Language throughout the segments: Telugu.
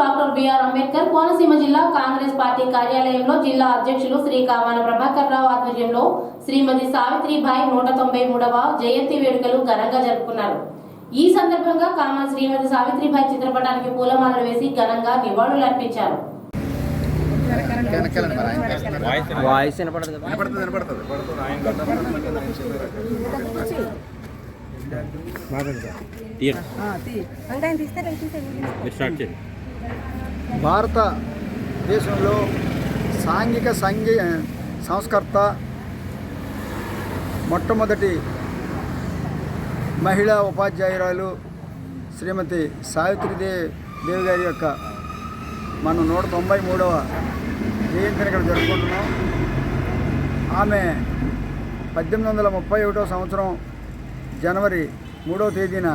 డాక్టర్ బిఆర్ అంబేద్కర్ కోనసీమ జిల్లా కాంగ్రెస్ పార్టీ కార్యాలయంలో జిల్లా అధ్యక్షులు శ్రీ కామాన ప్రభాకర్ రావు ఆధ్వర్యంలో శ్రీమతి సావిత్రిబాయి నూట తొంభై మూడవ జయంతి వేడుకలు ఘనంగా జరుపుకున్నారు. ఈ సందర్భంగా కామాన శ్రీమతి సావిత్రిబాయి చిత్రపటానికి పూలమాలలు వేసి ఘనంగా వినపడుతుంది వినపడుతుంది. తీయండి. అంటే ఆయన తీస్తారా తీసారు మీరు స్టార్ట్ చేయండి. భారతదేశంలో సాంఘిక సంఘీ సంస్కర్త మొట్టమొదటి మహిళా ఉపాధ్యాయురాలు శ్రీమతి సావిత్రిదే దేవి గారి యొక్క మనం నూట తొంభై మూడవ జయంతిని ఇక్కడ జరుపుకుంటున్నాం. ఆమె పద్దెనిమిది వందల ముప్పై ఒకటో సంవత్సరం జనవరి మూడవ తేదీన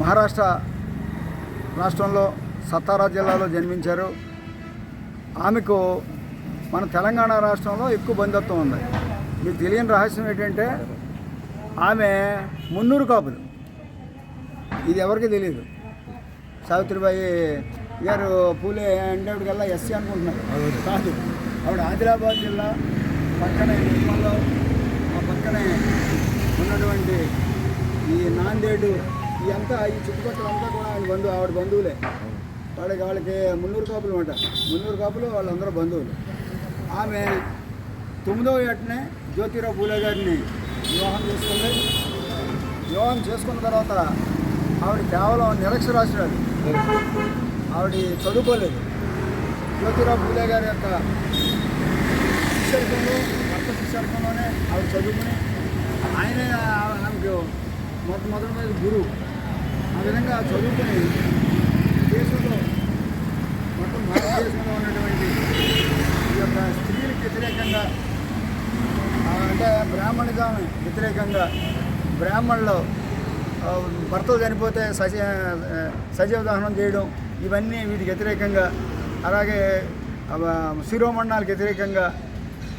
మహారాష్ట్ర రాష్ట్రంలో సత్తారా జిల్లాలో జన్మించారు. ఆమెకు మన తెలంగాణ రాష్ట్రంలో ఎక్కువ బంధుత్వం ఉంది. మీకు తెలియని రహస్యం ఏంటంటే ఆమె మున్నూరు కాపులు. ఇది ఎవరికి తెలియదు సావిత్రిబాయి గారు పూలే అండేవిడికల్లా ఎస్సీ అనుకుంటున్నారు. కాదు ఆవిడ ఆదిలాబాద్ జిల్లా పక్కనే నిర్మల్లో ఆ పక్కనే ఉన్నటువంటి ఈ నాందేడు ఈ అంతా ఈ చుట్టుపక్కల అంతా కూడా ఆయన బంధువు ఆవిడ బంధువులే. వాళ్ళకి వాళ్ళకి మున్నూరు కాపులు అంట మున్నూరు కాపులు వాళ్ళందరూ బంధువులు. ఆమె తొమ్మిదవ ఏటనే జ్యోతిరావు పూలే గారిని వివాహం చేసుకుంది. వివాహం చేసుకున్న తర్వాత ఆవిడ కేవలం నిరక్షరాశురాలు ఆవిడ. చదువుకోలేదు. జ్యోతిరావు పూలే గారి యొక్క శిష్యర్గంలో భర్త శిష్యర్గంలోనే ఆవిడ చదువుకుని ఆయనే ఆ- ఆమెకు మొట్టమొదటి గురువు. విధంగా చదువుకుని దేశంలో మొత్తం భారతదేశంలో ఉన్నటువంటి ఈ యొక్క స్త్రీలకు వ్యతిరేకంగా అంటే బ్రాహ్మణిజం వ్యతిరేకంగా బ్రాహ్మణులు భర్తలు చనిపోతే సజ సజీవ దహనం చేయడం ఇవన్నీ వీటికి వ్యతిరేకంగా అలాగే ఆ, శిరోమండలాలకు వ్యతిరేకంగా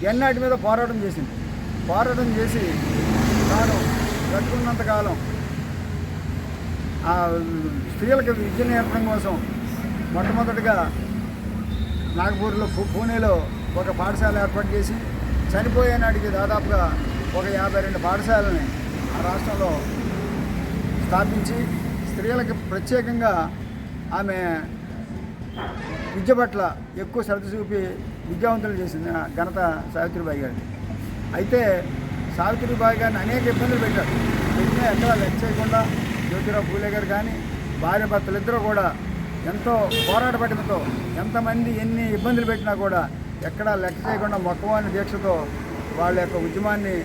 ఎన్నాటి మీద పోరాటం చేసింది. పోరాటం చేసి తాను కట్టుకున్నంతకాలం ఆ స్త్రీలకు విద్య నేర్పడం కోసం మొట్టమొదటిగా నాగపూర్లో పూణేలో ఒక పాఠశాల ఏర్పాటు చేసి చనిపోయే నాటికి దాదాపుగా ఒక యాభై రెండు పాఠశాలని ఆ రాష్ట్రంలో స్థాపించి స్త్రీలకు ప్రత్యేకంగా ఆమె విద్య పట్ల ఎక్కువ శ్రద్ధ చూపి విద్యావంతులు చేసిన ఘనత సావిత్రిబాయి గారిని అయితే సావిత్రిబాయి గారిని అనేక ఇబ్బందులు పెట్టారు. పెట్టినా ఎక్కడ లెక్క చేయకుండా జ్యోతిరావు పూలే గారు కానీ భార్య భర్తలిద్దరూ కూడా ఎంతో పోరాట పటిమతో ఎంతమంది ఎన్ని ఇబ్బందులు పెట్టినా కూడా ఎక్కడా లెక్క చేయకుండా మొక్కవాని దీక్షతో వాళ్ళ యొక్క ఉద్యమాన్ని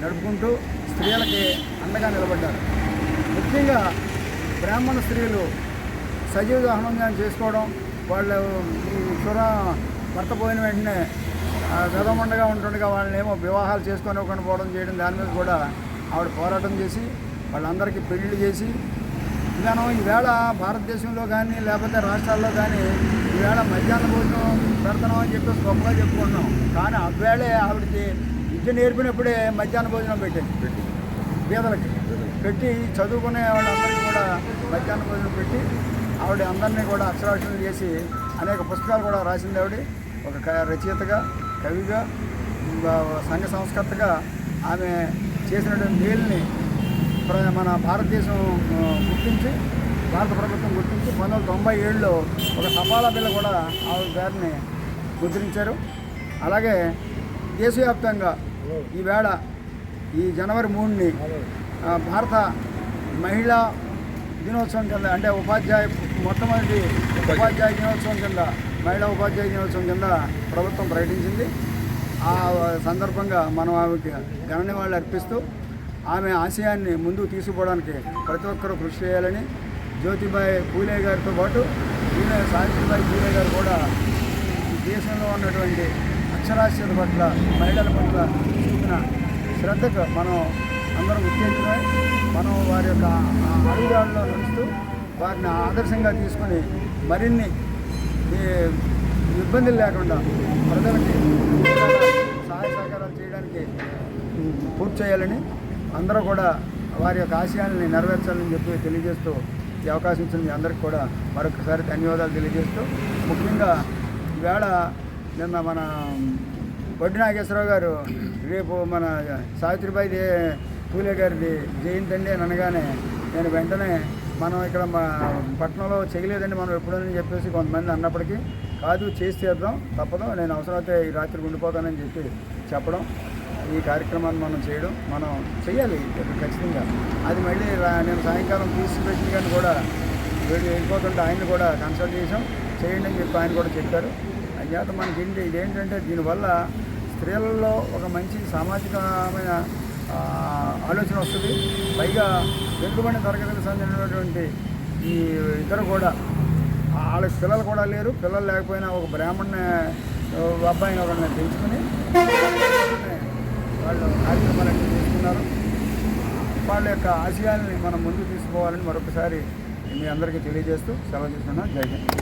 నడుపుకుంటూ స్త్రీలకి అండగా నిలబడ్డారు. ముఖ్యంగా బ్రాహ్మణ స్త్రీలు సజీవ దహనం చేసుకోవడం వాళ్ళు ఈ క్షుర భర్త పోయిన వెంటనే గదమండగా ఉంటుండగా వాళ్ళని ఏమో వివాహాలు చేసుకొని ఒకటి పోవడం చేయడం దాని మీద కూడా ఆవిడ పోరాటం చేసి వాళ్ళందరికీ పెళ్ళి చేసి మనం ఈవేళ భారతదేశంలో కానీ లేకపోతే రాష్ట్రాల్లో కానీ ఈవేళ మధ్యాహ్న భోజనం పెడతాం అని చెప్పేసి గొప్పగా చెప్పుకుంటున్నాం. కానీ అవేళే ఆవిడకి విద్య నేర్పినప్పుడే మధ్యాహ్న భోజనం పెట్టింది. పేదలకి. పెట్టి చదువుకునే వాళ్ళందరికీ కూడా మధ్యాహ్న భోజనం పెట్టి ఆవిడ అందరినీ కూడా అక్షరాస్యులు చేసి అనేక పుస్తకాలు కూడా రాసింది ఆవిడ. ఒక రచయితగా కవిగా సంఘ సంస్కర్తగా ఆమె చేసినటువంటి మేల్ని మన భారతదేశం గుర్తించి భారత ప్రభుత్వం గుర్తించి పంతొమ్మిది వందల తొంభై ఏడులో ఒక తపాలా బిల్ల కూడా ఆవిడ గారిని ముద్రించారు. అలాగే దేశవ్యాప్తంగా ఈవేళ ఈ జనవరి మూడుని భారత మహిళా దినోత్సవం కింద అంటే ఉపాధ్యాయ మొట్టమొదటి ఉపాధ్యాయ దినోత్సవం కింద మహిళా ఉపాధ్యాయ దినోత్సవం కింద ప్రభుత్వం ప్రకటించింది. ఆ సందర్భంగా మనం ఆమెకి ఘన నివాళులు అర్పిస్తూ ఆమె ఆశయాన్ని ముందుకు తీసుకుపోవడానికి ప్రతి ఒక్కరూ కృషి చేయాలని జ్యోతిబాయి పూలే గారితో పాటు ఈమె సావిత్రిబాయి పూలే గారు కూడా దేశంలో ఉన్నటువంటి అక్షరాస్యత పట్ల మహిళల పట్ల చూపిన శ్రద్ధకు మనం అందరం ఉత్తేజమై మనం వారి యొక్క అడుగుదాడులో నడుస్తూ వారిని ఆదర్శంగా తీసుకొని మరిన్ని ఇబ్బందులు లేకుండా ప్రజలకి సహాయ సహకారాలు చేయడానికి పూర్తి చేయాలని అందరూ కూడా వారి యొక్క ఆశయాలని నెరవేర్చాలని చెప్పి తెలియజేస్తూ ఈ అవకాశం ఇచ్చిన మీ అందరికీ కూడా మరొకసారి ధన్యవాదాలు తెలియజేస్తూ ముఖ్యంగా ఈవేళ నిన్న మన వడ్డీ నాగేశ్వరరావు గారు రేపు మన సావిత్రిబాయి దే పూలే గారిది జయంతి అండి అని అనగానే నేను వెంటనే మనం ఇక్కడ మా పట్టణంలో చేయలేదండి మనం ఎప్పుడని చెప్పేసి కొంతమంది అన్నప్పటికీ కాదు చేసి చేద్దాం తప్పదు నేను అవసరమైతే ఈ రాత్రి ఉండిపోతానని చెప్పి చెప్పడం. ఈ కార్యక్రమాన్ని మనం చేయడం మనం చేయాలి ఖచ్చితంగా. అది మళ్ళీ నేను సాయంకాలం పీసీ ప్రెసిడెంట్ కూడా వీడు వెళ్ళిపోతుంటే ఆయన కూడా కన్సల్ట్ చేసాం చేయండి అని చెప్పి ఆయన కూడా చెప్పారు. అంచేత మనకి ఏంటి ఇదేంటంటే దీనివల్ల స్త్రీలలో ఒక మంచి సామాజికమైన ఆలోచన వస్తుంది. పైగా వెనుకబడిన తరగతులకు చెందినటువంటి ఈ ఇద్దరు కూడా వాళ్ళకి పిల్లలు కూడా లేరు. పిల్లలు లేకపోయినా ఒక బ్రాహ్మణ అబ్బాయిని ఒకరిని పెంచుకుని వాళ్ళు కార్యక్రమాలన్నీ చేస్తున్నారు. వాళ్ళ యొక్క ఆశయాల్ని మనం ముందుకు తీసుకోవాలని మరొకసారి మీ అందరికీ తెలియజేస్తూ సెలవు చేస్తున్నాను జై హింద్.